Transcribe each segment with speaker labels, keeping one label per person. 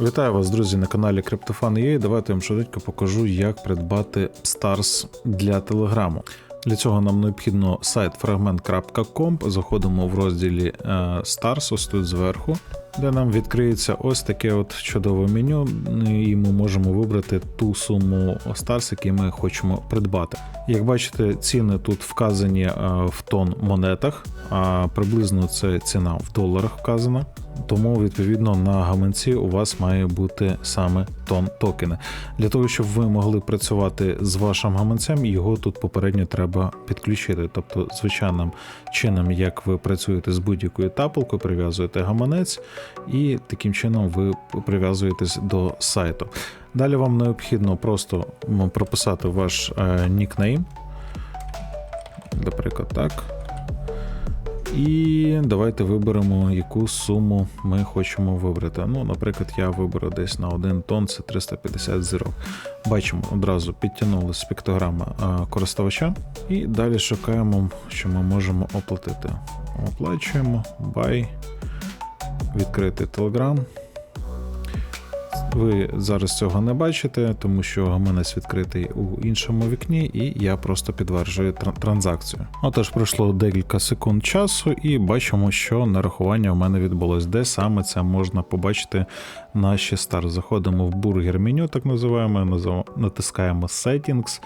Speaker 1: Вітаю вас, друзі, на каналі CryptoFan.ua. Давайте я вам швидко покажу, як придбати Stars для Телеграму. Для цього нам необхідно сайт fragment.com. Заходимо в розділі е, Stars, ось тут зверху, де нам відкриється ось таке от чудове меню, і ми можемо вибрати ту суму Stars, які ми хочемо придбати. Як бачите, ціни тут вказані е, в тон монетах, а приблизно це ціна в доларах вказана. Тому, відповідно, на гаманці у вас має бути саме тон токени. Для того, щоб ви могли працювати з вашим гаманцем, його тут попередньо треба підключити. Тобто, звичайним чином, як ви працюєте з будь-якою тапалкою, прив'язуєте гаманець, і таким чином ви прив'язуєтесь до сайту. Далі вам необхідно просто прописати ваш е, нікнейм. Наприклад, так. І давайте виберемо, яку суму ми хочемо вибрати. Ну, наприклад, я виберу десь на 1 тонн, це 350 зірок. Бачимо, одразу підтягнули з піктограма користувача. І далі шукаємо, що ми можемо оплатити. Оплачуємо, buy, відкрити Telegram. Ви зараз цього не бачите, тому що гаманець відкритий у іншому вікні, і я просто підтверджую транзакцію. Отож, пройшло декілька секунд часу, і бачимо, що нарахування в мене відбулось. Де саме це можна побачити на ще стар. Заходимо в бургер меню, так називаємо, натискаємо Settings.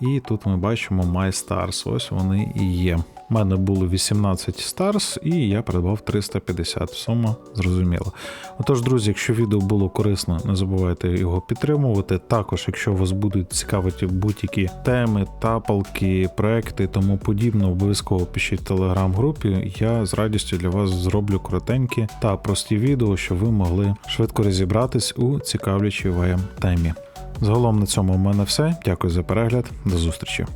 Speaker 1: І тут ми бачимо My Stars. Ось вони і є. У мене було 18 Stars, і я придбав 350 сума, зрозуміло. Отож, друзі, якщо відео було корисно, не забувайте його підтримувати. Також, якщо вас будуть цікавити будь-які теми, тапалки, проекти тому подібне, обов'язково пишіть в телеграм-групі. Я з радістю для вас зроблю коротенькі та прості відео, щоб ви могли швидко розібратись у цікавлячій вам темі. Загалом на цьому в мене все. Дякую за перегляд. До зустрічі.